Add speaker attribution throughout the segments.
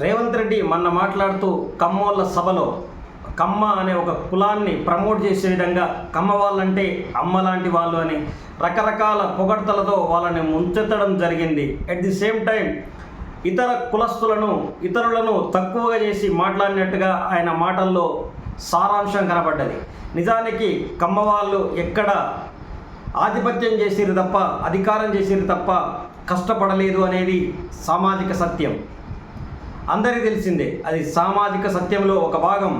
Speaker 1: రేవంత్ రెడ్డి మొన్న మాట్లాడుతూ కమ్మోళ్ళ సభలో కమ్మ అనే ఒక కులాన్ని ప్రమోట్ చేసే విధంగా కమ్మ వాళ్ళంటే అమ్మ లాంటి వాళ్ళు అని రకరకాల పొగడ్తలతో వాళ్ళని ముంచెత్తడం జరిగింది. అట్ ది సేమ్ టైం ఇతర కులస్తులను ఇతరులను తక్కువగా చేసి మాట్లాడినట్టుగా ఆయన మాటల్లో సారాంశం కనబడ్డది. నిజానికి కమ్మ వాళ్ళు ఎక్కడ ఆధిపత్యం చేసిరు తప్ప అధికారం చేసిరు తప్ప కష్టపడలేదు అనేది సామాజిక సత్యం. అందరికీ తెలిసిందే అది సామాజిక సత్యంలో ఒక భాగం.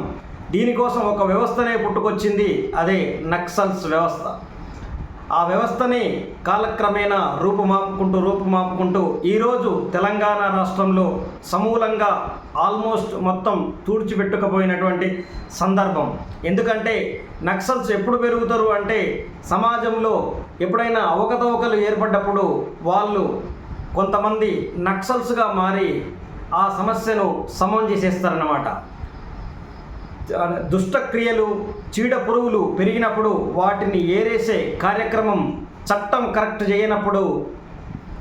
Speaker 1: దీనికోసం ఒక వ్యవస్థనే పుట్టుకొచ్చింది అదే నక్సల్స్ వ్యవస్థ. ఆ వ్యవస్థని కాలక్రమేణా రూపుమాపుకుంటూ రూపుమాపుకుంటూ ఈరోజు తెలంగాణ రాష్ట్రంలో సమూలంగా ఆల్మోస్ట్ మొత్తం తూడ్చిపెట్టుకపోయినటువంటి సందర్భం. ఎందుకంటే నక్సల్స్ ఎప్పుడు పెరుగుతారు అంటే సమాజంలో ఎప్పుడైనా అవకతవకలు ఏర్పడ్డప్పుడు వాళ్ళు కొంతమంది నక్సల్స్గా మారి ఆ సమస్యను సమం చేసేస్తారన్నమాట. దుష్టక్రియలు చీడ పురుగులు పెరిగినప్పుడు వాటిని ఏరేసే కార్యక్రమం చట్టం కరెక్ట్ చేయనప్పుడు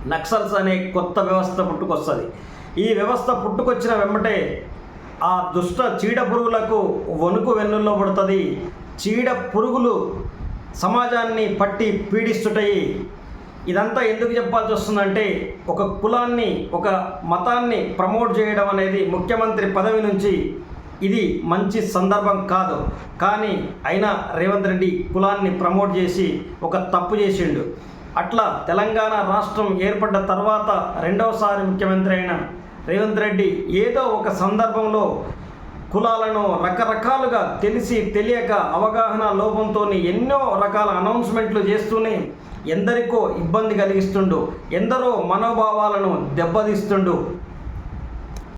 Speaker 1: నక్సల్స్ అనే కొత్త వ్యవస్థ పుట్టుకొస్తుంది. ఈ వ్యవస్థ పుట్టుకొచ్చిన వెంబటే ఆ దుష్ట చీడ పురుగులకు వణుకు వెన్నుల్లో పడుతుంది. చీడ పురుగులు సమాజాన్ని పట్టి పీడిస్తుంటాయి. ఇదంతా ఎందుకు చెప్పాల్సి వస్తుందంటే ఒక కులాన్ని ఒక మతాన్ని ప్రమోట్ చేయడం అనేది ముఖ్యమంత్రి పదవి నుంచి ఇది మంచి సందర్భం కాదు. కానీ అయినా రేవంత్ రెడ్డి కులాన్ని ప్రమోట్ చేసి ఒక తప్పు చేసిండు. అట్లా తెలంగాణ రాష్ట్రం ఏర్పడ్డ తర్వాత రెండవసారి ముఖ్యమంత్రి అయిన రేవంత్ రెడ్డి ఏదో ఒక సందర్భంలో కులాలను రకరకాలుగా తెలిసి తెలియక అవగాహన లోపంతో ఎన్నో రకాల అనౌన్స్మెంట్లు చేస్తూనే ఎందరికో ఇబ్బంది కలిగిస్తుండు ఎందరో మనోభావాలను దెబ్బతీస్తుండు.